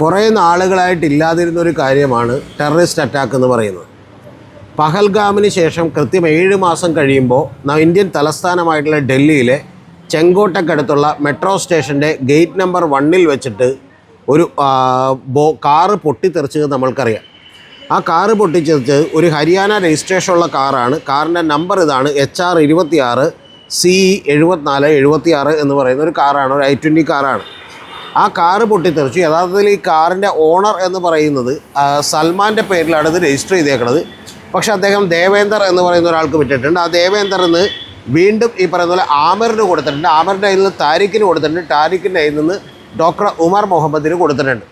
കുറേ നാളുകളായിട്ട് ഇല്ലാതിരുന്ന ഒരു കാര്യമാണ് ടെററിസ്റ്റ് അറ്റാക്ക് എന്ന് പറയുന്നത്. പഹൽഗാമിന് ശേഷം കൃത്യം ഏഴ് മാസം കഴിയുമ്പോൾ ഇന്ത്യൻ തലസ്ഥാനമായിട്ടുള്ള ഡൽഹിയിലെ ചെങ്കോട്ടക്കടുത്തുള്ള മെട്രോ സ്റ്റേഷന്റെ ഗേറ്റ് നമ്പർ വണ്ണിൽ വെച്ചിട്ട് ഒരു ബോ കാറ് പൊട്ടിത്തെറിച്ചത് നമ്മൾക്കറിയാം. ആ കാറ് പൊട്ടിച്ചെറിച്ച് ഒരു ഹരിയാന രജിസ്ട്രേഷനുള്ള കാറാണ് കാറിന്റെ നമ്പർ ഇതാണ് എച്ച് ആർ ഇരുപത്തിയാറ് സി എഴുപത്തിനാല് എഴുപത്തിയാറ് എന്ന് പറയുന്ന ഒരു കാറാണ് ഒരു ഐ ട്വന്റി കാറാണ് ആ കാറ് പൊട്ടിത്തെറിച്ചു. യഥാർത്ഥത്തിൽ ഈ കാറിന്റെ ഓണർ എന്ന് പറയുന്നത് സൽമാന്റെ പേരിലാണ് ഇത് രജിസ്റ്റർ ചെയ്തേക്കുന്നത് പക്ഷേ അദ്ദേഹം ദേവേന്ദർ എന്ന് പറയുന്ന ഒരാൾക്ക് വിട്ടിട്ടുണ്ട്. ആ ദേവേന്ദർ എന്ന് വീണ്ടും ഈ പറയുന്ന പോലെ ആമറിന് കൊടുത്തിട്ടുണ്ട്. ആമറിന്റെ കയ്യിൽ നിന്ന് താരിഖിന് കൊടുത്തിട്ടുണ്ട്. താരിഖിന്റെ കയ്യിൽ നിന്ന് ഡോക്ടർ ഉമർ മുഹമ്മദിന് കൊടുത്തിട്ടുണ്ട്.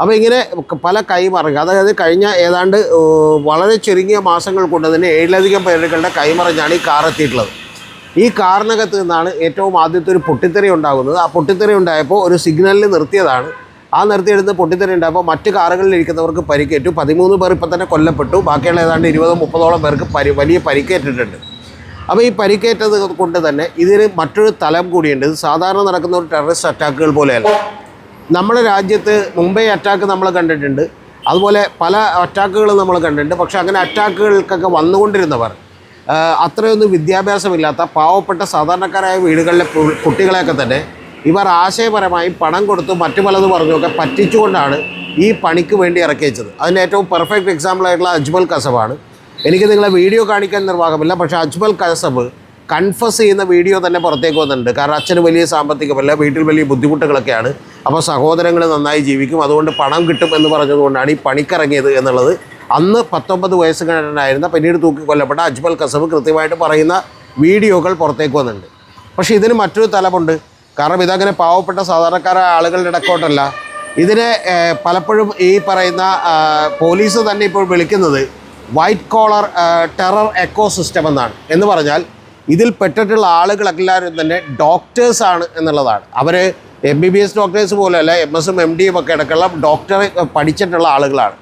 അപ്പോൾ ഇങ്ങനെ പല കൈമറങ്ങി അതായത് കഴിഞ്ഞ ഏതാണ്ട് വളരെ ചുരുങ്ങിയ മാസങ്ങൾ കൊണ്ട് തന്നെ ഏഴിലധികം പേരുകളുടെ കൈമറിഞ്ഞാണ് ഈ കാർ എത്തിയിട്ടുള്ളത്. ഈ കാറിനകത്ത് നിന്നാണ് ഏറ്റവും ആദ്യത്തെ ഒരു പൊട്ടിത്തെറി ഉണ്ടാകുന്നത്. ആ പൊട്ടിത്തെറി ഉണ്ടായപ്പോൾ ഒരു സിഗ്നലിൽ നിർത്തിയതാണ്. ആ നിർത്തിയെടുത്ത് പൊട്ടിത്തെറി ഉണ്ടായപ്പോൾ മറ്റ് കാറുകളിൽ ഇരിക്കുന്നവർക്ക് പരിക്കേറ്റു. പതിമൂന്ന് പേർ ഇപ്പം തന്നെ കൊല്ലപ്പെട്ടു. ബാക്കിയുള്ള ഏതാണ്ട് ഇരുപതോ മുപ്പതോളം പേർക്ക് പരി വലിയ പരിക്കേറ്റിട്ടുണ്ട്. അപ്പോൾ ഈ പരിക്കേറ്റത് കൊണ്ട് തന്നെ ഇതിന് മറ്റൊരു തലം കൂടിയുണ്ട്. ഇത് സാധാരണ നടക്കുന്ന ഒരു ടെററിസ്റ്റ് അറ്റാക്കുകൾ പോലെയല്ല. നമ്മുടെ രാജ്യത്ത് മുംബൈ അറ്റാക്ക് നമ്മൾ കണ്ടിട്ടുണ്ട്. അതുപോലെ പല അറ്റാക്കുകളും നമ്മൾ കണ്ടിട്ടുണ്ട്. പക്ഷേ അങ്ങനെ അറ്റാക്കുകൾക്കൊക്കെ വന്നുകൊണ്ടിരുന്നവർ അത്രയൊന്നും വിദ്യാഭ്യാസമില്ലാത്ത പാവപ്പെട്ട സാധാരണക്കാരായ വീടുകളിലെ കുട്ടികളെയൊക്കെ തന്നെ ഇവർ ആശയപരമായി പണം കൊടുത്തു മറ്റു പലതും പറഞ്ഞുമൊക്കെ പറ്റിച്ചുകൊണ്ടാണ് ഈ പണിക്ക് വേണ്ടി ഇറക്കി വെച്ചത്. അതിന് ഏറ്റവും പെർഫെക്റ്റ് എക്സാമ്പിൾ ആയിട്ടുള്ള അജ്മൽ കസബാണ്. എനിക്ക് നിങ്ങളെ വീഡിയോ കാണിക്കാൻ നിർവാഹമില്ല പക്ഷേ അജ്മൽ കസബ് കൺഫസ് ചെയ്യുന്ന വീഡിയോ തന്നെ പുറത്തേക്ക് വന്നിട്ടുണ്ട്. കാരണം അച്ഛന് വലിയ സാമ്പത്തികമല്ല വീട്ടിൽ വലിയ ബുദ്ധിമുട്ടുകളൊക്കെയാണ്. അപ്പോൾ സഹോദരങ്ങൾ നന്നായി ജീവിക്കും അതുകൊണ്ട് പണം കിട്ടും എന്ന് പറഞ്ഞതുകൊണ്ടാണ് ഈ പണിക്കിറങ്ങിയത് എന്നുള്ളത് അന്ന് പത്തൊമ്പത് വയസ്സുകാരനായിരുന്ന പിന്നീട് തൂക്കി കൊല്ലപ്പെട്ട അജ്മൽ കസബ് കൃത്യമായിട്ട് പറയുന്ന വീഡിയോകൾ പുറത്തേക്ക് വന്നിട്ടുണ്ട്. പക്ഷേ ഇതിന് മറ്റൊരു തലമുണ്ട്. കാരണം ഇതങ്ങനെ പാവപ്പെട്ട സാധാരണക്കാരായ ആളുകളുടെ ഇടക്കോട്ടല്ല. ഇതിനെ പലപ്പോഴും ഈ പറയുന്ന പോലീസ് തന്നെ ഇപ്പോൾ വിളിക്കുന്നത് white collar terror ecosystem എന്നാണ്. എന്ന് പറഞ്ഞാൽ ഇതിൽ പെട്ടിട്ടുള്ള ആളുകളെല്ലാവരും തന്നെ ഡോക്ടേഴ്സാണ് എന്നുള്ളതാണ്. അവർ M B B S doctors പോലെയല്ല എം എസും എം ഡിയും ഒക്കെ അടക്കമുള്ള ഡോക്ടറെ പഠിച്ചിട്ടുള്ള ആളുകളാണ്.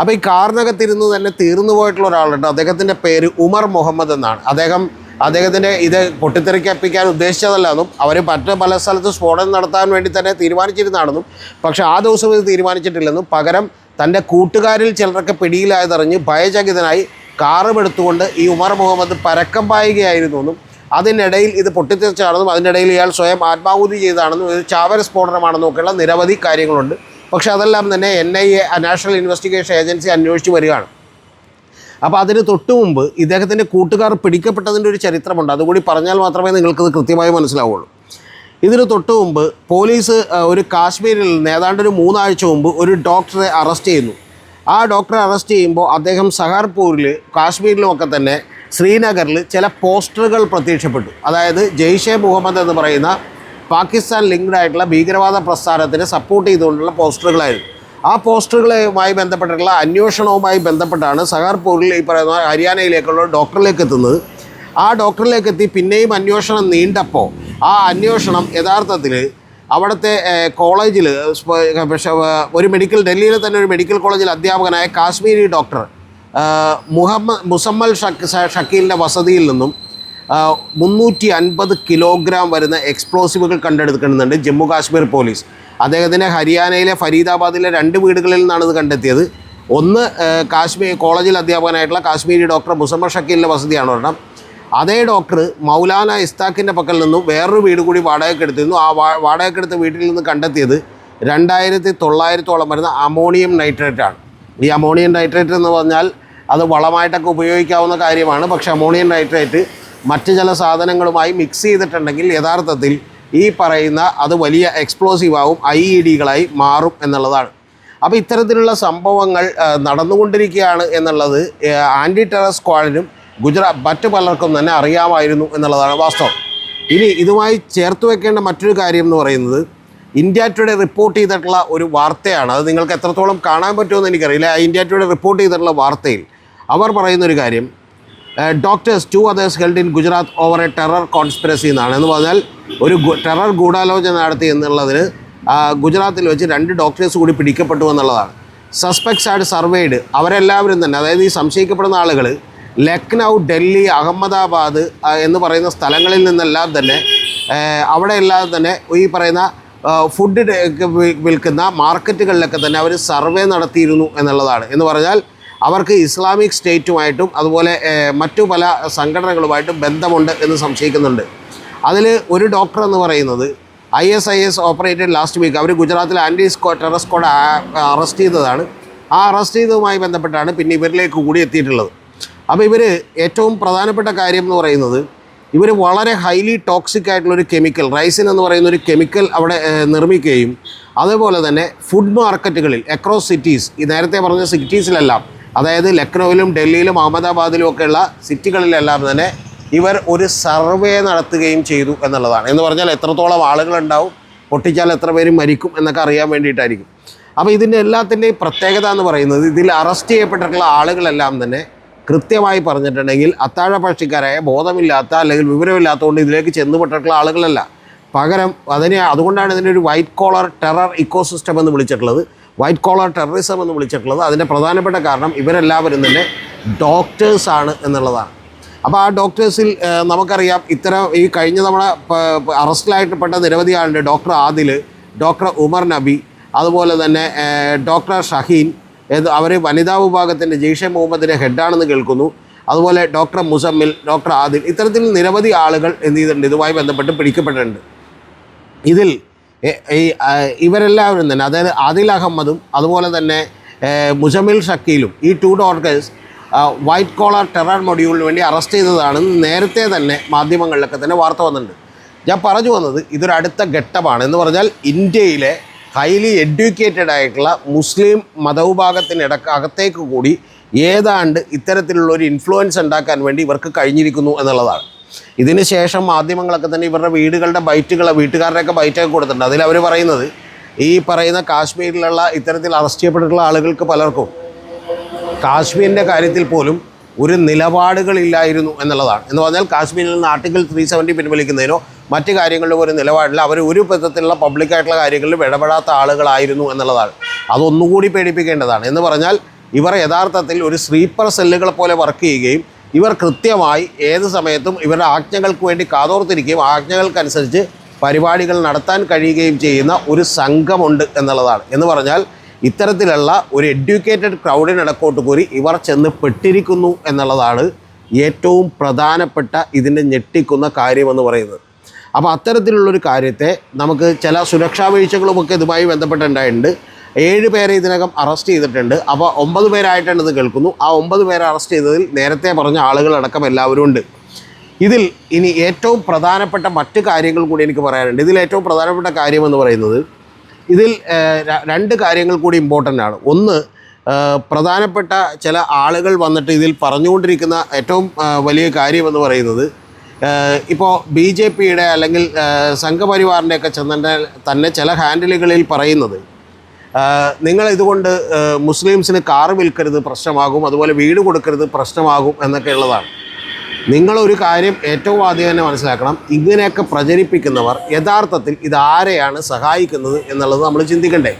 അപ്പോൾ ഈ കാറിനകത്തിരുന്ന് തന്നെ തീർന്നു പോയിട്ടുള്ള ഒരാളുണ്ട്. അദ്ദേഹത്തിന്റെ പേര് ഉമർ മുഹമ്മദ് എന്നാണ്. അദ്ദേഹം അദ്ദേഹത്തിന്റെ ഇത് പൊട്ടിത്തെറിക്കപ്പിക്കാൻ ഉദ്ദേശിച്ചതല്ലെന്നും അവർ മറ്റ് പല സ്ഥലത്ത് സ്ഫോടനം നടത്താൻ വേണ്ടി തന്നെ തീരുമാനിച്ചിരുന്നാണെന്നും പക്ഷേ ആ ദിവസം ഇത് തീരുമാനിച്ചിട്ടില്ലെന്നും പകരം തന്റെ കൂട്ടുകാരിൽ ചിലരൊക്കെ പിടിയിലായതറിഞ്ഞ് ഭയചകിതനായി കാറും എടുത്തുകൊണ്ട് ഈ ഉമർ മുഹമ്മദ് പരക്കം പായുകയായിരുന്നു എന്നും അതിനിടയിൽ ഇത് പൊട്ടിത്തെറിച്ചാണെന്നും അതിനിടയിൽ ഇയാൾ സ്വയം ആത്മാഹുതി ചെയ്താണെന്നും ഇത് ചാവര സ്ഫോടനമാണെന്നും ഒക്കെയുള്ള നിരവധി കാര്യങ്ങളുണ്ട്. പക്ഷേ അതെല്ലാം തന്നെ N I A national investigation agency അന്വേഷിച്ച് വരികയാണ്. അപ്പോൾ അതിന് തൊട്ടു മുമ്പ് ഇദ്ദേഹത്തിന്റെ കൂട്ടുകാർ പിടിക്കപ്പെട്ടതിന്റെ ഒരു ചരിത്രമുണ്ട്. അതുകൂടി പറഞ്ഞാൽ മാത്രമേ നിങ്ങൾക്കത് കൃത്യമായി മനസ്സിലാവുള്ളൂ. ഇതിന് തൊട്ട് മുമ്പ് പോലീസ് ഒരു കാശ്മീരിൽ നിന്ന് ഏതാണ്ട് ഒരു മൂന്നാഴ്ച മുമ്പ് ഒരു ഡോക്ടറെ അറസ്റ്റ് ചെയ്യുന്നു. ആ ഡോക്ടറെ അറസ്റ്റ് ചെയ്യുമ്പോൾ അദ്ദേഹം സഹാർപൂരിൽ കാശ്മീരിലുമൊക്കെ തന്നെ ശ്രീനഗറിൽ ചില പോസ്റ്ററുകൾ പ്രത്യക്ഷപ്പെട്ടു. അതായത് ജെയ്ഷെ മുഹമ്മദ് എന്ന് പറയുന്ന പാകിസ്ഥാൻ ലിങ്ക്ഡ് ആയിട്ടുള്ള ഭീകരവാദ പ്രസ്ഥാനത്തിന് സപ്പോർട്ട് ചെയ്തുകൊണ്ടുള്ള പോസ്റ്ററുകളായിരുന്നു. ആ പോസ്റ്ററുകളുമായി ബന്ധപ്പെട്ടിട്ടുള്ള അന്വേഷണവുമായി ബന്ധപ്പെട്ടാണ് സഹാർപൂരിൽ ഈ പറയുന്ന ഹരിയാനയിലേക്കുള്ള ഡോക്ടറിലേക്ക് എത്തുന്നത്. ആ ഡോക്ടറിലേക്ക് എത്തി പിന്നെയും അന്വേഷണം നീണ്ടപ്പോൾ ആ അന്വേഷണം യഥാർത്ഥത്തിൽ അവിടുത്തെ കോളേജിൽ പക്ഷേ ഒരു മെഡിക്കൽ ഡൽഹിയിലെ തന്നെ ഒരു മെഡിക്കൽ കോളേജിൽ അധ്യാപകനായ കാശ്മീരി ഡോക്ടർ മുഹമ്മദ് മുസമ്മൽ ഷക്ക് ഷക്കീലിന്റെ വസതിയിൽ നിന്നും മുന്നൂറ്റി അൻപത് കിലോഗ്രാം വരുന്ന എക്സ്പ്ലോസീവുകൾ കണ്ടെടുക്കുന്നുണ്ട് ജമ്മു കാശ്മീർ പോലീസ്. അദ്ദേഹത്തിന്റെ ഹരിയാനയിലെ ഫരീദാബാദിലെ രണ്ട് വീടുകളിൽ നിന്നാണ് ഇത് കണ്ടെത്തിയത്. ഒന്ന് കാശ്മീർ കോളേജിൽ അധ്യാപകനായിട്ടുള്ള കാശ്മീരി ഡോക്ടർ മുസമ്മർ ഷക്കീലിന്റെ വസതിയാണ് ഒരെണ്ണം. അതേ ഡോക്ടർ മൗലാന ഇസ്താഖിന്റെ പക്കൽ നിന്നും വേറൊരു വീട് കൂടി വാടകയ്ക്ക് എടുത്തിരുന്നു. ആ വാ വാടകക്കെടുത്ത വീട്ടിൽ നിന്ന് കണ്ടെത്തിയത് രണ്ടായിരത്തി തൊള്ളായിരത്തോളം വരുന്ന അമോണിയം നൈട്രേറ്റ് ആണ് ഈ അമോണിയം നൈട്രേറ്റ് എന്ന് പറഞ്ഞാൽ അത് വളമായിട്ടൊക്കെ ഉപയോഗിക്കാവുന്ന കാര്യമാണ്. പക്ഷേ അമോണിയം നൈട്രേറ്റ് മറ്റ് ചില സാധനങ്ങളുമായി മിക്സ് ചെയ്തിട്ടുണ്ടെങ്കിൽ യഥാർത്ഥത്തിൽ ഈ പറയുന്ന അത് വലിയ എക്സ്പ്ലോസീവ് ആവും ഐ ഇ ഡികളായി മാറും എന്നുള്ളതാണ്. അപ്പോൾ ഇത്തരത്തിലുള്ള സംഭവങ്ങൾ നടന്നുകൊണ്ടിരിക്കുകയാണ് എന്നുള്ളത് ആന്റി ടെറർ സ്ക്വാഡിനും ഗുജറാത്ത് മറ്റു പലർക്കും തന്നെ അറിയാമായിരുന്നു എന്നുള്ളതാണ് വാസ്തവം. ഇനി ഇതുമായി ചേർത്ത് വെക്കേണ്ട മറ്റൊരു കാര്യം എന്ന് പറയുന്നത് ഇന്ത്യ ടുഡേ റിപ്പോർട്ട് ചെയ്തിട്ടുള്ള ഒരു വാർത്തയാണ്. അത് നിങ്ങൾക്ക് എത്രത്തോളം കാണാൻ പറ്റുമെന്ന് എനിക്കറിയില്ല. ഇന്ത്യ ടുഡേ റിപ്പോർട്ട് ചെയ്തിട്ടുള്ള വാർത്തയിൽ അവർ പറയുന്നൊരു കാര്യം doctors two others held in Gujarat over a terror conspiracy എന്നാണ്. എന്ന് പറഞ്ഞാൽ ഒരു ടെറർ ഗൂഢാലോചന നടത്തി എന്നുള്ളതിന് ഗുജറാത്തിൽ വെച്ച് രണ്ട് ഡോക്ടേഴ്സ് കൂടി പിടിക്കപ്പെട്ടു എന്നുള്ളതാണ്. സസ്പെക്ട്സ് ആയിട്ട് സർവേഡ് അവരെല്ലാവരും തന്നെ അതായത് ഈ സംശയിക്കപ്പെടുന്ന ആളുകൾ ലക്നൗ ഡൽഹി അഹമ്മദാബാദ് എന്ന് പറയുന്ന സ്ഥലങ്ങളിൽ നിന്നെല്ലാം തന്നെ അവിടെയെല്ലാം തന്നെ ഈ പറയുന്ന ഫുഡ് വിൽക്കുന്ന മാർക്കറ്റുകളിലൊക്കെ തന്നെ അവർ സർവേ നടത്തിയിരുന്നു എന്നുള്ളതാണ്. എന്ന് പറഞ്ഞാൽ അവർക്ക് ഇസ്ലാമിക് സ്റ്റേറ്റുമായിട്ടും അതുപോലെ മറ്റു പല സംഘടനകളുമായിട്ടും ബന്ധമുണ്ട് എന്ന് സംശയിക്കുന്നുണ്ട്. അതിൽ ഒരു ഡോക്ടർ എന്ന് പറയുന്നത് I S I S operated last week അവർ ഗുജറാത്തിൽ ആന്റി സ്കോ ടെറർ സ്ക്വാഡ് അറസ്റ്റ് ചെയ്തതാണ്. ആ അറസ്റ്റ് ചെയ്തതുമായി ബന്ധപ്പെട്ടാണ് പിന്നെ ഇവരിലേക്ക് കൂടി എത്തിയിട്ടുള്ളത്. അപ്പോൾ ഇവർ ഏറ്റവും പ്രധാനപ്പെട്ട കാര്യം എന്ന് പറയുന്നത് ഇവർ വളരെ ഹൈലി ടോക്സിക് ആയിട്ടുള്ളൊരു കെമിക്കൽ റൈസിൻ എന്ന് പറയുന്ന ഒരു കെമിക്കൽ അവിടെ നിർമ്മിക്കുകയും അതുപോലെ തന്നെ ഫുഡ് മാർക്കറ്റുകളിൽ അക്രോസ് സിറ്റീസ് ഈ നേരത്തെ പറഞ്ഞ സിറ്റീസിലെല്ലാം അതായത് ലക്നൌവിലും ഡൽഹിയിലും അഹമ്മദാബാദിലും ഒക്കെയുള്ള സിറ്റികളിലെല്ലാം തന്നെ ഇവർ ഒരു സർവേ നടത്തുകയും ചെയ്തു എന്നുള്ളതാണ്. എന്ന് പറഞ്ഞാൽ എത്രത്തോളം ആളുകളുണ്ടാവും പൊട്ടിച്ചാൽ എത്ര പേര് മരിക്കും എന്നൊക്കെ അറിയാൻ വേണ്ടിയിട്ടായിരിക്കും. അപ്പോൾ ഇതിന്റെ എല്ലാത്തിന്റെയും പ്രത്യേകത എന്ന് പറയുന്നത് ഇതിൽ അറസ്റ്റ് ചെയ്യപ്പെട്ടിട്ടുള്ള ആളുകളെല്ലാം തന്നെ കൃത്യമായി പറഞ്ഞിട്ടുണ്ടെങ്കിൽ അത്താഴപക്ഷിക്കാരായ ബോധമില്ലാത്ത അല്ലെങ്കിൽ വിവരമില്ലാത്തതുകൊണ്ട് ഇതിലേക്ക് ചെന്നുപെട്ടിട്ടുള്ള ആളുകളല്ല. പകരം അതിനെ അതുകൊണ്ടാണ് ഇതിന്റെ ഒരു വൈറ്റ് കോളർ ടെറർ ഇക്കോസിസ്റ്റം എന്ന് വിളിച്ചിട്ടുള്ളത്. വൈറ്റ് കോളർ ടെററിസം എന്ന് വിളിച്ചിട്ടുള്ളത്. അതിന്റെ പ്രധാനപ്പെട്ട കാരണം ഇവരെല്ലാവരും തന്നെ ഡോക്ടേഴ്സാണ് എന്നുള്ളതാണ്. അപ്പോൾ ആ ഡോക്ടേഴ്സിൽ നമുക്കറിയാം ഇത്തരം ഈ കഴിഞ്ഞ നമ്മളെ അറസ്റ്റിലായിട്ടപ്പെട്ട നിരവധി ആളുണ്ട്. ഡോക്ടർ ആദിൽ ഡോക്ടർ ഉമർ നബി അതുപോലെ തന്നെ ഡോക്ടർ ഷഹീൻ അവർ വനിതാ വിഭാഗത്തിന്റെ ജെയ്ഷെ മുഹമ്മദിന്റെ ഹെഡാണെന്ന് കേൾക്കുന്നു. അതുപോലെ ഡോക്ടർ മുസമ്മിൽ ഡോക്ടർ ആദിൽ ഇത്തരത്തിൽ നിരവധി ആളുകൾ എന്ത് ചെയ്തിട്ടുണ്ട് ഇതുമായി ബന്ധപ്പെട്ട് പിടിക്കപ്പെട്ടിട്ടുണ്ട്. ഇതിൽ ഈ ഇവരെല്ലാവരും തന്നെ അതായത് ആദിൽ അഹമ്മദും അതുപോലെ തന്നെ മുജമിൽ ഷക്കീലും ഈ two doctors white collar terror മൊഡ്യൂളിന് വേണ്ടി അറസ്റ്റ് ചെയ്തതാണ്. നേരത്തെ തന്നെ മാധ്യമങ്ങളിലൊക്കെ തന്നെ വാർത്ത വന്നിട്ടുണ്ട്. ഞാൻ പറഞ്ഞു വന്നത് ഇതൊരു അടുത്ത ഘട്ടമാണ്. എന്ന് പറഞ്ഞാൽ ഇന്ത്യയിലെ ഹൈലി എഡ്യൂക്കേറ്റഡ് ആയിട്ടുള്ള മുസ്ലിം മതവിഭാഗത്തിനിടക്ക് അകത്തേക്ക് കൂടി ഏതാണ്ട് ഇത്തരത്തിലുള്ള ഒരു ഇൻഫ്ലുവൻസ് ഉണ്ടാക്കാൻ വേണ്ടി ഇവർക്ക് കഴിഞ്ഞിരിക്കുന്നു എന്നുള്ളതാണ്. ഇതിന് ശേഷം മാധ്യമങ്ങളൊക്കെ തന്നെ ഇവരുടെ വീടുകളുടെ ബൈറ്റുകൾ വീട്ടുകാരുടെയൊക്കെ ബൈറ്റൊക്കെ കൊടുത്തിട്ടുണ്ട്. അതിൽ അവർ പറയുന്നത് ഈ പറയുന്ന കാശ്മീരിലുള്ള ഇത്തരത്തിൽ അറസ്റ്റ് ചെയ്യപ്പെട്ടിട്ടുള്ള ആളുകൾക്ക് പലർക്കും കാശ്മീരിന്റെ കാര്യത്തിൽ പോലും ഒരു നിലപാടുകളില്ലായിരുന്നു എന്നുള്ളതാണ്. എന്ന് പറഞ്ഞാൽ കാശ്മീരിൽ നിന്ന് ആർട്ടിക്കിൾ ത്രീ സെവന്റി പിൻവലിക്കുന്നതിനോ മറ്റ് കാര്യങ്ങളിലും ഒരു നിലപാടില്ല. അവർ ഒരു വിധത്തിലുള്ള പബ്ലിക്കായിട്ടുള്ള കാര്യങ്ങളിലും ഇടപെടാത്ത ആളുകളായിരുന്നു എന്നുള്ളതാണ്. അതൊന്നുകൂടി പേടിപ്പിക്കേണ്ടതാണ്. എന്ന് പറഞ്ഞാൽ ഇവർ യഥാർത്ഥത്തിൽ ഒരു സ്ലീപ്പർ സെല്ലുകളെ പോലെ വർക്ക് ചെയ്യുകയും ഇവർ കൃത്യമായി ഏത് സമയത്തും ഇവരുടെ ആജ്ഞകൾക്ക് വേണ്ടി കാതോർത്തിരിക്കുകയും ആജ്ഞകൾക്കനുസരിച്ച് പരിപാടികൾ നടത്താൻ കഴിയുകയും ചെയ്യുന്ന ഒരു സംഘമുണ്ട് എന്നുള്ളതാണ്. എന്ന് പറഞ്ഞാൽ ഇത്തരത്തിലുള്ള ഒരു എഡ്യൂക്കേറ്റഡ് ക്രൗഡിനിടക്കോട്ട് കൂടി ഇവർ ചെന്ന് പെട്ടിരിക്കുന്നു എന്നുള്ളതാണ് ഏറ്റവും പ്രധാനപ്പെട്ട ഇതിന്റെ ഞെട്ടിക്കുന്ന കാര്യമെന്ന് പറയുന്നത്. അപ്പോൾ അത്തരത്തിലുള്ളൊരു കാര്യത്തെ നമുക്ക് ചില സുരക്ഷാ വീഴ്ചകളുമൊക്കെ ഇതുമായി ബന്ധപ്പെട്ടുണ്ടായിട്ടുണ്ട്. ഏഴ് പേരെ ഇതിനകം അറസ്റ്റ് ചെയ്തിട്ടുണ്ട്. അപ്പോൾ ഒമ്പത് പേരായിട്ടാണ് ഇത് കേൾക്കുന്നു. ആ ഒമ്പത് പേരെ അറസ്റ്റ് ചെയ്തതിൽ നേരത്തെ പറഞ്ഞ ആളുകളടക്കം എല്ലാവരും ഉണ്ട്. ഇതിൽ ഇനി ഏറ്റവും പ്രധാനപ്പെട്ട മറ്റ് കാര്യങ്ങൾ കൂടി എനിക്ക് പറയാനുണ്ട്. ഇതിൽ ഏറ്റവും പ്രധാനപ്പെട്ട കാര്യമെന്ന് പറയുന്നത് ഇതിൽ രണ്ട് കാര്യങ്ങൾ കൂടി ഇമ്പോർട്ടന്റ് ആണ്. ഒന്ന് പ്രധാനപ്പെട്ട ചില ആളുകൾ വന്നിട്ട് ഇതിൽ പറഞ്ഞുകൊണ്ടിരിക്കുന്ന ഏറ്റവും വലിയ കാര്യമെന്ന് പറയുന്നത് ഇപ്പോൾ ബി ജെ പിയുടെ അല്ലെങ്കിൽ സംഘപരിവാറിന്റെയൊക്കെ ചെന്നിട്ട് തന്നെ ചില ഹാൻഡിലുകളിൽ പറയുന്നത് നിങ്ങൾ ഇതുകൊണ്ട് മുസ്ലിംസിന് കാറ് വിൽക്കരുത് പ്രശ്നമാകും അതുപോലെ വീട് കൊടുക്കരുത് പ്രശ്നമാകും എന്നൊക്കെ ഉള്ളതാണ് നിങ്ങളൊരു കാര്യം ഏറ്റവും ആദ്യം തന്നെ മനസ്സിലാക്കണം ഇങ്ങനെയൊക്കെ പ്രചരിപ്പിക്കുന്നവർ യഥാർത്ഥത്തിൽ ഇത് ആരെയാണ് സഹായിക്കുന്നത് എന്നുള്ളത് നമ്മൾ ചിന്തിക്കണ്ടേ.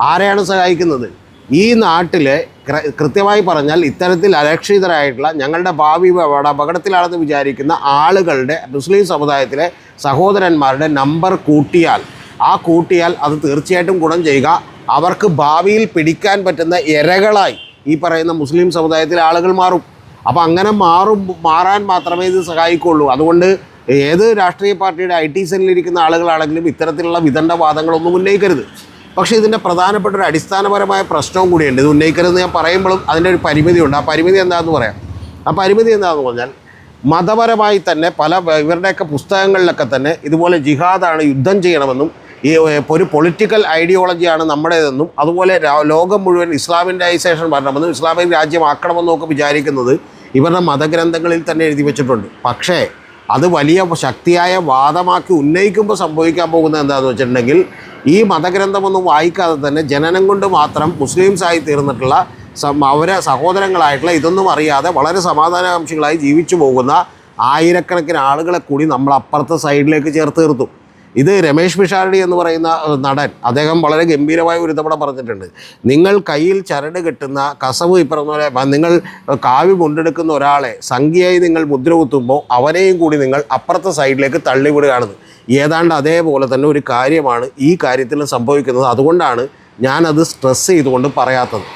ആരെയാണ് സഹായിക്കുന്നത്? ഈ നാട്ടിലെ കൃത്യമായി പറഞ്ഞാൽ ഇത്തരത്തിൽ അരക്ഷിതരായിട്ടുള്ള ഞങ്ങളുടെ ഭാവി അപകടത്തിലാണെന്ന് വിചാരിക്കുന്ന ആളുകളുടെ മുസ്ലിം സമുദായത്തിലെ സഹോദരന്മാരുടെ നമ്പർ കൂട്ടിയാൽ ആ കൂട്ടിയാൽ അത് തീർച്ചയായിട്ടും ഗുണം ചെയ്യുക. അവർക്ക് ഭാവിയിൽ പിടിക്കാൻ പറ്റുന്ന ഇരകളായി ഈ പറയുന്ന മുസ്ലിം സമുദായത്തിലെ ആളുകൾ മാറും. അപ്പോൾ അങ്ങനെ മാറും മാറാൻ മാത്രമേ ഇത് സഹായിക്കുള്ളൂ. അതുകൊണ്ട് ഏത് രാഷ്ട്രീയ പാർട്ടിയുടെ ഐ ടി സെല്ലിലിരിക്കുന്ന ആളുകളാണെങ്കിലും ഇത്തരത്തിലുള്ള വിദണ്ഡവാദങ്ങളൊന്നും ഉന്നയിക്കരുത്. പക്ഷേ ഇതിന്റെ പ്രധാനപ്പെട്ട ഒരു അടിസ്ഥാനപരമായ പ്രശ്നവും കൂടിയുണ്ട്. ഇത് ഉന്നയിക്കരുതെന്ന് ഞാൻ പറയുമ്പോഴും അതിന്റെ ഒരു പരിമിതിയുണ്ട്. ആ പരിമിതി എന്താണെന്ന് പറയാം. ആ പരിമിതി എന്താണെന്ന് പറഞ്ഞാൽ മതപരമായി തന്നെ പല ഇവരുടെയൊക്കെ പുസ്തകങ്ങളിലൊക്കെ തന്നെ ഇതുപോലെ ജിഹാദാണ് യുദ്ധം ചെയ്യണമെന്നും ഈ ഒരു പൊളിറ്റിക്കൽ ഐഡിയോളജിയാണ് നമ്മുടേതെന്നും അതുപോലെ ലോകം മുഴുവൻ ഇസ്ലാമിന്റൈസേഷൻ വരണമെന്നും ഇസ്ലാമിക് രാജ്യമാക്കണമെന്നും ഒക്കെ വിചാരിക്കുന്നത് ഇവരുടെ മതഗ്രന്ഥങ്ങളിൽ തന്നെ എഴുതി വെച്ചിട്ടുണ്ട്. പക്ഷേ അത് വലിയ ശക്തിയായ വാദമാക്കി ഉന്നയിക്കുമ്പോൾ സംഭവിക്കാൻ പോകുന്നത് എന്താണെന്ന് വെച്ചിട്ടുണ്ടെങ്കിൽ ഈ മതഗ്രന്ഥമൊന്നും വായിക്കാതെ തന്നെ ജനനം കൊണ്ട് മാത്രം മുസ്ലിംസായി തീർന്നിട്ടുള്ള അവരെ സഹോദരങ്ങളായിട്ടുള്ള ഇതൊന്നും അറിയാതെ വളരെ സമാധാനാംശികളായി ജീവിച്ചു പോകുന്ന ആയിരക്കണക്കിന് ആളുകളെ കൂടി നമ്മൾ അപ്പുറത്തെ സൈഡിലേക്ക് ചേർത്ത് നിർത്തും. ഇത് രമേഷ് പിഷാരടി എന്ന് പറയുന്ന നടൻ. അദ്ദേഹം വളരെ ഗംഭീരമായ ഒരു തവണ പറഞ്ഞിട്ടുണ്ട്. നിങ്ങൾ കയ്യിൽ ചരട് കെട്ടുന്ന കസവ് ഈ പോലെ നിങ്ങൾ കാവ്യ കൊണ്ടെടുക്കുന്ന ഒരാളെ സംഖ്യയായി നിങ്ങൾ മുദ്ര കുത്തുമ്പോൾ അവനെയും കൂടി നിങ്ങൾ അപ്പുറത്തെ സൈഡിലേക്ക് തള്ളിവിടുകയാണെന്ന് ഏതാണ്ട് അതേപോലെ തന്നെ ഒരു കാര്യമാണ് ഈ കാര്യത്തിൽ സംഭവിക്കുന്നത്. അതുകൊണ്ടാണ് ഞാനത് സ്ട്രെസ് ചെയ്തുകൊണ്ട് പറയാത്തത്.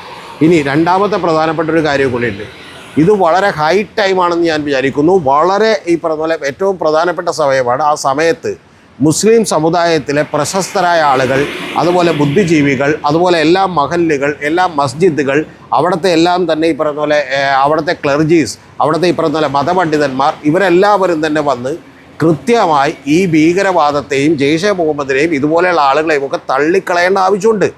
ഇനി രണ്ടാമത്തെ പ്രധാനപ്പെട്ട ഒരു കാര്യം ഉണ്ട് ഇത് വളരെ ഹൈ ടൈമാണെന്ന് ഞാൻ വിചാരിക്കുന്നു. വളരെ ഈ പറഞ്ഞ പോലെ ഏറ്റവും പ്രധാനപ്പെട്ട സമയമാണ് ആ സമയത്ത് മുസ്ലിം സമുദായത്തിലെ പ്രശസ്തരായ ആളുകൾ അതുപോലെ ബുദ്ധിജീവികൾ അതുപോലെ എല്ലാ മഹല്ലുകൾ എല്ലാ മസ്ജിദുകൾ അവിടുത്തെ എല്ലാം തന്നെ ഈ പറഞ്ഞ പോലെ അവിടുത്തെ ക്ലർജീസ് അവിടുത്തെ ഈ പറഞ്ഞ പോലെ മതപണ്ഡിതന്മാർ ഇവരെല്ലാവരും തന്നെ വന്ന് കൃത്യമായി ഈ ഭീകരവാദത്തെയും ജെയ്ഷെ മുഹമ്മദിനെയും ഇതുപോലെയുള്ള ആളുകളെയും ഒക്കെ തള്ളിക്കളയേണ്ട ആവശ്യമുണ്ട്.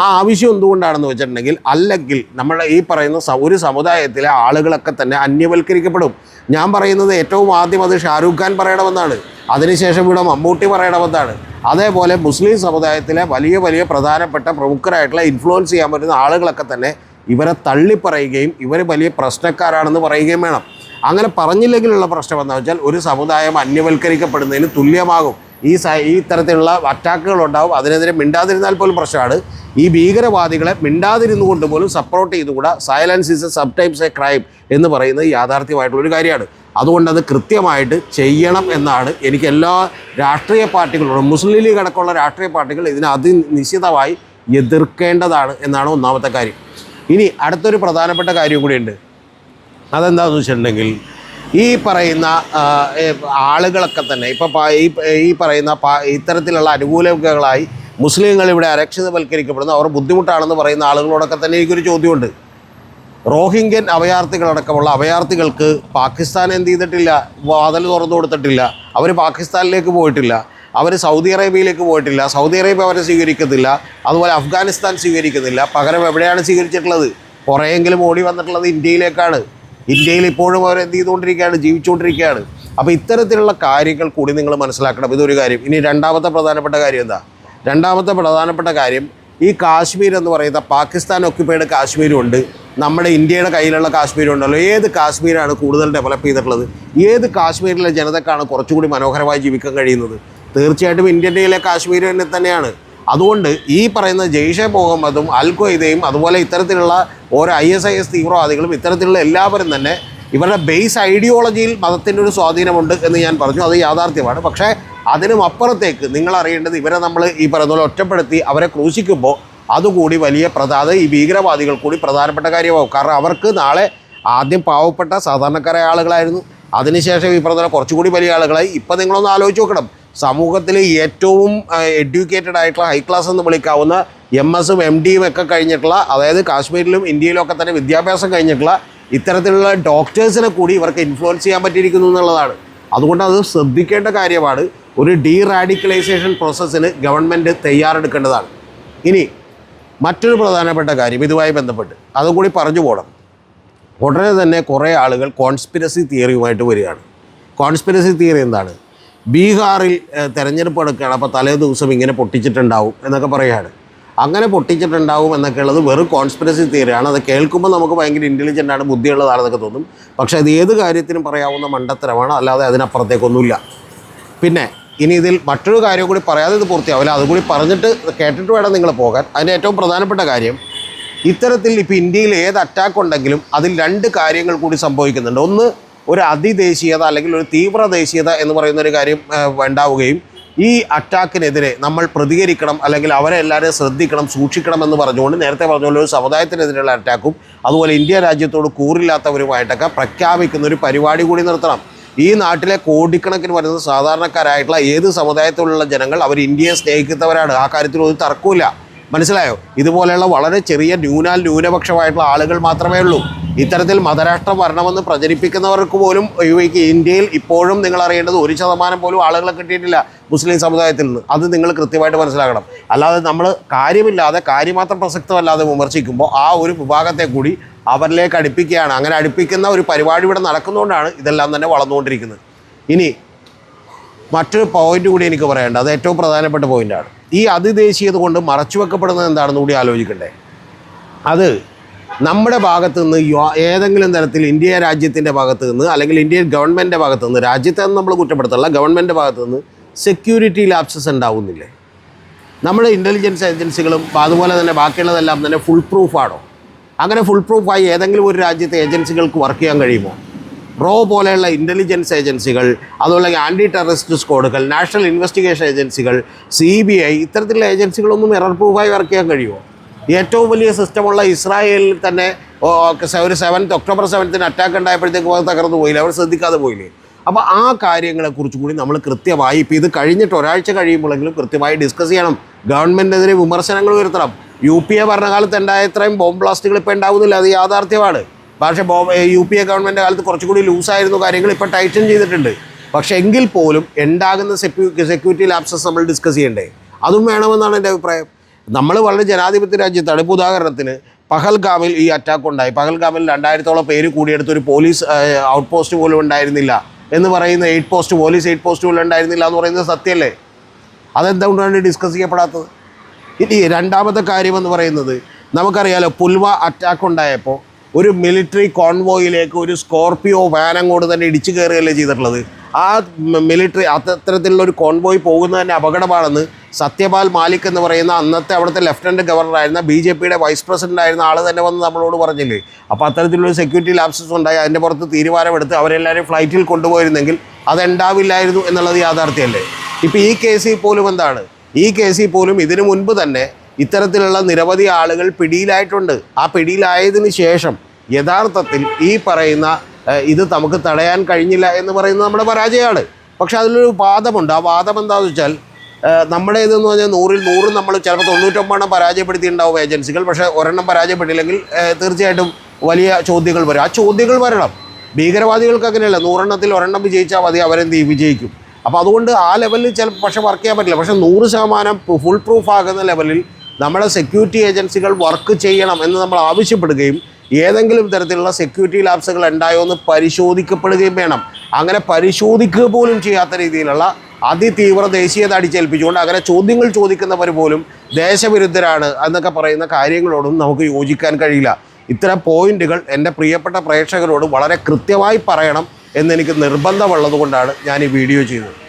ആ ആവശ്യം എന്തുകൊണ്ടാണെന്ന് വെച്ചിട്ടുണ്ടെങ്കിൽ അല്ലെങ്കിൽ നമ്മുടെ ഈ പറയുന്ന ഒരു സമുദായത്തിലെ ആളുകളൊക്കെ തന്നെ അന്യവൽക്കരിക്കപ്പെടും. ഞാൻ പറയുന്നത് ഏറ്റവും ആദ്യം അത് ഷാരൂഖ് ഖാൻ പറയണമെന്നാണ്. അതിനുശേഷം ഇവിടെ മമ്മൂട്ടി പറയണമെന്നാണ്. അതേപോലെ മുസ്ലിം സമുദായത്തിലെ വലിയ വലിയ പ്രധാനപ്പെട്ട പ്രമുഖരായിട്ടുള്ള ഇൻഫ്ലുവൻസ് ചെയ്യാൻ പറ്റുന്ന ആളുകളൊക്കെ തന്നെ ഇവരെ തള്ളിപ്പറയുകയും ഇവർ വലിയ പ്രശ്നക്കാരാണെന്ന് പറയുകയും വേണം. അങ്ങനെ പറഞ്ഞില്ലെങ്കിലുള്ള പ്രശ്നം എന്താ വെച്ചാൽ ഒരു സമുദായം അന്യവൽക്കരിക്കപ്പെടുന്നതിന് തുല്യമാകും. ഈ ഈ തരത്തിലുള്ള അറ്റാക്കുകൾ ഉണ്ടാവും. അതിനെതിരെ മിണ്ടാതിരുന്നാൽ പോലും പ്രശ്നമാണ്. ഈ ഭീകരവാദികളെ മിണ്ടാതിരുന്നു കൊണ്ട് പോലും support ചെയ്തുകൂടാ? Silence is a sometimes a crime എന്ന് പറയുന്നത് യാഥാർത്ഥ്യമായിട്ടുള്ളൊരു കാര്യമാണ്. അതുകൊണ്ട് അത് കൃത്യമായിട്ട് ചെയ്യണം എന്നാണ് എനിക്ക് എല്ലാ രാഷ്ട്രീയ പാർട്ടികളോടും മുസ്ലിം ലീഗ് അടക്കമുള്ള രാഷ്ട്രീയ പാർട്ടികൾ ഇതിനെ അതിനിശ്ചിതമായി എതിർക്കേണ്ടതാണ് എന്നാണ് ഒന്നാമത്തെ കാര്യം. ഇനി അടുത്തൊരു പ്രധാനപ്പെട്ട കാര്യം കൂടിയുണ്ട്. അതെന്താണെന്ന് വെച്ചിട്ടുണ്ടെങ്കിൽ ഈ പറയുന്ന ആളുകളൊക്കെ തന്നെ ഇപ്പം ഈ ഈ പറയുന്ന ഇത്തരത്തിലുള്ള അനുകൂലങ്ങളായി മുസ്ലിങ്ങൾ ഇവിടെ അരക്ഷിതവൽക്കരിക്കപ്പെടുന്ന. അവർ ബുദ്ധിമുട്ടാണെന്ന് പറയുന്ന ആളുകളോടൊക്കെ തന്നെ എനിക്കൊരു ചോദ്യമുണ്ട്. റോഹിംഗ്യൻ അഭയാർത്ഥികളടക്കമുള്ള അഭയാർത്ഥികൾക്ക് പാകിസ്ഥാൻ എന്ത് ചെയ്തിട്ടില്ല? വാതിൽ തുറന്നു കൊടുത്തിട്ടില്ല. അവർ പാകിസ്ഥാനിലേക്ക് പോയിട്ടില്ല. അവർ സൗദി അറേബ്യയിലേക്ക് പോയിട്ടില്ല. സൗദി അറേബ്യ അവരെ സ്വീകരിക്കുന്നില്ല അതുപോലെ അഫ്ഗാനിസ്ഥാൻ സ്വീകരിക്കുന്നില്ല. പകരം എവിടെയാണ് സ്വീകരിച്ചിട്ടുള്ളത്? കുറേയെങ്കിലും ഓടി വന്നിട്ടുള്ളത് ഇന്ത്യയിലേക്കാണ്. ഇന്ത്യയിൽ ഇപ്പോഴും അവർ എന്ത് ചെയ്തുകൊണ്ടിരിക്കുകയാണ് ജീവിച്ചുകൊണ്ടിരിക്കുകയാണ്. അപ്പോൾ ഇത്തരത്തിലുള്ള കാര്യങ്ങൾ കൂടി നിങ്ങൾ മനസ്സിലാക്കണം. ഇതൊരു കാര്യം. ഇനി രണ്ടാമത്തെ പ്രധാനപ്പെട്ട കാര്യം എന്താ? രണ്ടാമത്തെ പ്രധാനപ്പെട്ട കാര്യം ഈ കാശ്മീർ എന്ന് പറയുന്ന പാകിസ്ഥാൻ ഒക്യുപ്പൈഡ് കാശ്മീരും ഉണ്ട്. നമ്മുടെ ഇന്ത്യയുടെ കയ്യിലുള്ള കാശ്മീരും ഉണ്ടല്ലോ. ഏത് കാശ്മീരാണ് കൂടുതൽ ഡെവലപ്പ് ചെയ്തിട്ടുള്ളത്? ഏത് കാശ്മീരിലെ ജനതക്കാണ് കുറച്ചുകൂടി മനോഹരമായി ജീവിക്കാൻ കഴിയുന്നത്? തീർച്ചയായിട്ടും ഇന്ത്യയിലെ കാശ്മീർ തന്നെ തന്നെയാണ്. അതുകൊണ്ട് ഈ പറയുന്ന ജെയ്ഷെ മുഹമ്മദും അൽ ഖ്വയ്ദയും അതുപോലെ ഇത്തരത്തിലുള്ള ഓരോ ഐ എസ് ഐ എസ് തീവ്രവാദികളും ഇത്തരത്തിലുള്ള എല്ലാവരും തന്നെ ഇവരുടെ ബേസ് ഐഡിയോളജിയിൽ മതത്തിന്റെ ഒരു സ്വാധീനമുണ്ട് എന്ന് ഞാൻ പറഞ്ഞു. അത് യാഥാർത്ഥ്യമാണ്. പക്ഷേ അതിനും അപ്പുറത്തേക്ക് നിങ്ങൾ അറിയേണ്ടത് ഇവരെ നമ്മൾ ഈ പറയുന്ന പോലെ ഒറ്റപ്പെടുത്തി അവരെ ക്രൂശിക്കുമ്പോൾ അതുകൂടി വലിയ പ്രധാന ഈ ഭീകരവാദികൾ കൂടി പ്രധാനപ്പെട്ട കാര്യമാവും. കാരണം അവർക്ക് നാളെ ആദ്യം പാവപ്പെട്ട സാധാരണക്കാരായ ആളുകളായിരുന്നു. അതിനുശേഷം ഈ പറഞ്ഞ കുറച്ചുകൂടി വലിയ ആളുകളായി. ഇപ്പം നിങ്ങളൊന്ന് ആലോചിച്ച് നോക്കണം. സമൂഹത്തിൽ ഏറ്റവും എഡ്യൂക്കേറ്റഡ് ആയിട്ടുള്ള ഹൈ ക്ലാസ് എന്ന് വിളിക്കാവുന്ന എം എസും എം ഡിയും ഒക്കെ കഴിഞ്ഞിട്ടുള്ള അതായത് കാശ്മീരിലും ഇന്ത്യയിലും ഒക്കെ തന്നെ വിദ്യാഭ്യാസം കഴിഞ്ഞിട്ടുള്ള ഇത്തരത്തിലുള്ള ഡോക്ടേഴ്സിനെ കൂടി ഇവർക്ക് ഇൻഫ്ലുവൻസ് ചെയ്യാൻ പറ്റിയിരിക്കുന്നു എന്നുള്ളതാണ്. അതുകൊണ്ട് അത് ശ്രദ്ധിക്കേണ്ട കാര്യമാണ്. ഒരു ഡീ റാഡിക്കലൈസേഷൻ പ്രോസസ്സിന് ഗവൺമെന്റ് തയ്യാറെടുക്കേണ്ടതാണ്. ഇനി മറ്റൊരു പ്രധാനപ്പെട്ട കാര്യം ഇതുമായി ബന്ധപ്പെട്ട്. അതും കൂടി പറഞ്ഞു പോകണം ഉടനെ തന്നെ കുറേ ആളുകൾ കോൺസ്പിരസി തിയറിയുമായിട്ട് വരികയാണ്. കോൺസ്പിരസി തിയറി എന്താണ്? ബീഹാറിൽ തിരഞ്ഞെടുപ്പ് എടുക്കുകയാണ് അപ്പോൾ തലേ ദിവസം ഇങ്ങനെ പൊട്ടിച്ചിട്ടുണ്ടാവും എന്നൊക്കെ പറയുകയാണ്. അങ്ങനെ പൊട്ടിച്ചിട്ടുണ്ടാവും എന്നൊക്കെ ഉള്ളത് വെറും കോൺസ്പിറസി തിയറിയാണ് അത് കേൾക്കുമ്പോൾ നമുക്ക് ഭയങ്കര ഇന്റലിജന്റ് ആണ് ബുദ്ധിയുള്ളതാണെന്നൊക്കെ തോന്നും. പക്ഷേ അത് ഏത് കാര്യത്തിനും പറയാവുന്ന മണ്ടത്തരമാണ്. അല്ലാതെ അതിനപ്പുറത്തേക്കൊന്നുമില്ല. പിന്നെ ഇനി ഇതിൽ മറ്റൊരു കാര്യം കൂടി പറയാതെ ഇത് പൂർത്തിയാവില്ല. അതുകൂടി പറഞ്ഞിട്ട് കേട്ടിട്ട് വേണം നിങ്ങൾ പോകാൻ. അതിന്റെ ഏറ്റവും പ്രധാനപ്പെട്ട കാര്യം ഇത്തരത്തിൽ ഇപ്പോൾ ഇന്ത്യയിൽ ഏത് അറ്റാക്ക് ഉണ്ടെങ്കിലും അതിൽ രണ്ട് കാര്യങ്ങൾ കൂടി സംഭവിക്കുന്നുണ്ട്. ഒന്ന് ഒരു അതിദേശീയത അല്ലെങ്കിൽ ഒരു തീവ്ര ദേശീയത എന്ന് പറയുന്ന ഒരു കാര്യം ഉണ്ടാവുകയും ഈ അറ്റാക്കിനെതിരെ നമ്മൾ പ്രതികരിക്കണം അല്ലെങ്കിൽ അവരെ എല്ലാവരും ശ്രദ്ധിക്കണം സൂക്ഷിക്കണം എന്ന് പറഞ്ഞുകൊണ്ട് നേരത്തെ പറഞ്ഞ പോലെ ഒരു സമുദായത്തിനെതിരെയുള്ള അറ്റാക്കും അതുപോലെ ഇന്ത്യ രാജ്യത്തോട് കൂറില്ലാത്തവരുമായിട്ടൊക്കെ പ്രഖ്യാപിക്കുന്ന ഒരു പരിപാടി കൂടി നിർത്തണം. ഈ നാട്ടിലെ കോടിക്കണക്കിന് വരുന്ന സാധാരണക്കാരായിട്ടുള്ള ഏത് സമുദായത്തിലുള്ള ജനങ്ങൾ അവർ ഇന്ത്യയെ സ്നേഹിക്കുന്നവരാണ്? ആ കാര്യത്തിൽ ഒരു തർക്കമില്ല മനസ്സിലായോ? ഇതുപോലെയുള്ള വളരെ ചെറിയ ന്യൂനാൽ ന്യൂനപക്ഷമായിട്ടുള്ള ആളുകൾ മാത്രമേ ഉള്ളൂ. ഇത്തരത്തിൽ മതരാഷ്ട്ര ഭരണമെന്ന് പ്രചരിപ്പിക്കുന്നവർക്ക് പോലും ഈ ഇന്ത്യയിൽ ഇപ്പോഴും നിങ്ങൾ അറിയേണ്ടത് ഒരു ശതമാനം പോലും ആളുകളെ കിട്ടിയിട്ടില്ല മുസ്ലിം സമുദായത്തിൽ നിന്ന്. അത് നിങ്ങൾ കൃത്യമായിട്ട് മനസ്സിലാക്കണം. അല്ലാതെ നമ്മൾ കാര്യമില്ലാതെ കാര്യമാത്രം പ്രസക്തമല്ലാതെ വിമർശിക്കുമ്പോൾ ആ ഒരു വിഭാഗത്തെ കൂടി അവരിലേക്ക് അടുപ്പിക്കുകയാണ്. അങ്ങനെ അടുപ്പിക്കുന്ന ഒരു പരിപാടി ഇവിടെ നടക്കുന്നതുകൊണ്ടാണ് ഇതെല്ലാം തന്നെ വളർന്നുകൊണ്ടിരിക്കുന്നത്. ഇനി മറ്റൊരു പോയിന്റ് കൂടി എനിക്ക് പറയേണ്ടത് അത് ഏറ്റവും പ്രധാനപ്പെട്ട പോയിന്റാണ് ഈ അതിദേശീയത കൊണ്ട് മറച്ചു വെക്കപ്പെടുന്നത് എന്താണെന്ന് കൂടി ആലോചിക്കണ്ടേ? അത് നമ്മുടെ ഭാഗത്ത് നിന്ന് ഏതെങ്കിലും തരത്തിൽ ഇന്ത്യ രാജ്യത്തിന്റെ ഭാഗത്ത് നിന്ന് അല്ലെങ്കിൽ ഇന്ത്യൻ ഗവൺമെന്റിന്റെ ഭാഗത്ത് നിന്ന് രാജ്യത്തെ നമ്മൾ കുറ്റപ്പെടുത്തല്ല ഗവൺമെന്റിന്റെ ഭാഗത്ത് നിന്ന് സെക്യൂരിറ്റി ലാപ്സസ് ഉണ്ടാവുന്നില്ലേ? നമ്മുടെ ഇന്റലിജൻസ് ഏജൻസികളും അതുപോലെ തന്നെ ബാക്കിയുള്ളതെല്ലാം തന്നെ ഫുൾ പ്രൂഫാണോ അങ്ങനെ ഫുൾ പ്രൂഫായി ഏതെങ്കിലും ഒരു രാജ്യത്തെ ഏജൻസികൾക്ക് വർക്ക് ചെയ്യാൻ കഴിയുമോ? റോ പോലെയുള്ള ഇന്റലിജൻസ് ഏജൻസികൾ അതുപോലെ ആന്റി ടെററിസ്റ്റ് സ്ക്വാഡുകൾ നാഷണൽ ഇൻവെസ്റ്റിഗേഷൻ ഏജൻസികൾ സി ബി ഐ ഇത്തരത്തിലുള്ള ഏജൻസികളൊന്നും എറർ പ്രൂഫായി വർക്ക് ചെയ്യാൻ കഴിയുമോ? ഏറ്റവും വലിയ സിസ്റ്റമുള്ള ഇസ്രായേലിൽ തന്നെ ഒരു സെവൻത്ത് ഒക്ടോബർ സെവൻത്തിന് അറ്റാക്ക് ഉണ്ടായപ്പോഴത്തേക്കും അത് തകർന്നു പോയില്ലേ? അവർ ശ്രദ്ധിക്കാതെ പോയില്ലേ? അപ്പോൾ ആ കാര്യങ്ങളെക്കുറിച്ചും കൂടി നമ്മൾ കൃത്യമായി ഇപ്പോൾ ഇത് കഴിഞ്ഞിട്ട് ഒരാഴ്ച കഴിയുമ്പോഴെങ്കിലും കൃത്യമായി ഡിസ്കസ് ചെയ്യണം. ഗവൺമെന്റിനെതിരെ വിമർശനങ്ങൾ ഉയർത്തണം യു പി എ ഭരണകാലത്ത് ഉണ്ടായ ഇത്രയും ബോംബ് ബ്ലാസ്റ്റുകൾ ഇപ്പോൾ ഉണ്ടാവുന്നില്ല. അത് യാഥാർത്ഥ്യമാണ്. പക്ഷേ bomb U P A government കാലത്ത് കുറച്ചുകൂടി ലൂസായിരുന്നു കാര്യങ്ങൾ ഇപ്പോൾ ടൈറ്റൻ ചെയ്തിട്ടുണ്ട്. പക്ഷേ എങ്കിൽ പോലും ഉണ്ടാകുന്ന സെക്യൂ സെക്യൂരിറ്റി ലാപ്സസ് നമ്മൾ ഡിസ്കസ് ചെയ്യണ്ടേ? അതും വേണമെന്നാണ് എന്റെ അഭിപ്രായം. നമ്മൾ വളരെ ജനാധിപത്യ രാജ്യത്താണ് ഇപ്പോൾ ഉദാഹരണത്തിന് പഹൽഗാമിൽ ഈ അറ്റാക്ക് ഉണ്ടായി. പഹൽഗാമിൽ രണ്ടായിരത്തോളം പേര് കൂടിയെടുത്ത് ഒരു പോലീസ് ഔട്ട് പോസ്റ്റ് പോലും ഉണ്ടായിരുന്നില്ല എന്ന് പറയുന്ന aid post police aid post പോലും ഉണ്ടായിരുന്നില്ല എന്ന് പറയുന്നത് സത്യമല്ലേ? അതെന്തുകൊണ്ടാണ് ഡിസ്കസ് ചെയ്യപ്പെടാത്തത്? ഇനി രണ്ടാമത്തെ കാര്യമെന്ന് പറയുന്നത് നമുക്കറിയാലോ പുൽവ അറ്റാക്ക് ഉണ്ടായപ്പോൾ ഒരു മിലിറ്ററി കോൺവോയിലേക്ക് ഒരു സ്കോർപിയോ വാൻ അങ്ങോട്ട് തന്നെ ഇടിച്ചു കയറുകയല്ലേ ചെയ്തിട്ടുള്ളത്? ആ മിലിറ്ററി അത്തരത്തിലുള്ള ഒരു കോൺവോയ് തന്നെ അപകടമാണെന്ന് സത്യപാൽ മാലിക് എന്ന് പറയുന്ന അന്നത്തെ അവിടുത്തെ ലെഫ്റ്റനന്റ് ഗവർണറായിരുന്ന ബി ജെ പിയുടെ വൈസ് പ്രസിഡന്റ് ആയിരുന്ന ആൾ തന്നെ വന്ന് നമ്മളോട് പറഞ്ഞില്ലേ? അപ്പോൾ അത്തരത്തിലൊരു സെക്യൂരിറ്റി ലാപ്സസ് ഉണ്ടായി. അതിന്റെ പുറത്ത് തീരുമാനമെടുത്ത് അവരെല്ലാവരും ഫ്ലൈറ്റിൽ കൊണ്ടുപോയിരുന്നെങ്കിൽ അതുണ്ടാവില്ലായിരുന്നു എന്നുള്ളത് യാഥാർത്ഥ്യമല്ലേ? ഇപ്പോൾ ഈ കേസിൽ പോലും എന്താണ്? ഈ കേസിൽ പോലും ഇതിനു മുൻപ് തന്നെ ഇത്തരത്തിലുള്ള നിരവധി ആളുകൾ പിടിയിലായിട്ടുണ്ട്. ആ പിടിയിലായതിനു ശേഷം യഥാർത്ഥത്തിൽ ഈ പറയുന്ന ഇത് നമുക്ക് തടയാൻ കഴിഞ്ഞില്ല എന്ന് പറയുന്നത് നമ്മുടെ പരാജയമാണ്. പക്ഷെ അതിലൊരു വാദമുണ്ട്. ആ വാദം എന്താണെന്ന് വെച്ചാൽ നമ്മുടെ ഇതെന്ന് പറഞ്ഞാൽ നൂറിൽ നൂറ് നമ്മൾ ചിലപ്പോൾ തൊണ്ണൂറ്റൊമ്പതെണ്ണം പരാജയപ്പെടുത്തിയിട്ടുണ്ടാവും ഏജൻസികൾ. പക്ഷേ ഒരെണ്ണം പരാജയപ്പെട്ടില്ലെങ്കിൽ തീർച്ചയായിട്ടും വലിയ ചോദ്യങ്ങൾ വരും. ആ ചോദ്യങ്ങൾ വരണം. ഭീകരവാദികൾക്ക് അങ്ങനെയല്ല. നൂറെണ്ണത്തിൽ ഒരെണ്ണം വിജയിച്ചാൽ മതി അവരെന്ത് വിജയിക്കും. അപ്പോൾ അതുകൊണ്ട് ആ ലെവലിൽ ചിലപ്പോൾ പക്ഷെ വർക്ക് ചെയ്യാൻ പറ്റില്ല. പക്ഷേ നൂറ് ശതമാനം ഫുൾ പ്രൂഫ് ആകുന്ന ലെവലിൽ നമ്മുടെ സെക്യൂരിറ്റി ഏജൻസികൾ വർക്ക് ചെയ്യണം എന്ന് നമ്മൾ ആവശ്യപ്പെടുകയും ഏതെങ്കിലും തരത്തിലുള്ള സെക്യൂരിറ്റി ലാപ്സുകൾ ഉണ്ടായോ എന്ന് പരിശോധിക്കപ്പെടുകയും വേണം. അങ്ങനെ പരിശോധിക്കുക പോലും ചെയ്യാത്ത രീതിയിലുള്ള അതിതീവ്ര ദേശീയത അടിച്ചേൽപ്പിച്ചുകൊണ്ട് അങ്ങനെ ചോദ്യങ്ങൾ ചോദിക്കുന്നവർ പോലും ദേശവിരുദ്ധരാണ് എന്നൊക്കെ പറയുന്ന കാര്യങ്ങളോടും നമുക്ക് യോജിക്കാൻ കഴിയില്ല. ഇത്തരം പോയിന്റുകൾ എന്റെ പ്രിയപ്പെട്ട പ്രേക്ഷകരോട് വളരെ കൃത്യമായി പറയണം എന്നെനിക്ക് നിർബന്ധമുള്ളത് കൊണ്ടാണ് ഞാൻ ഈ വീഡിയോ ചെയ്തത്.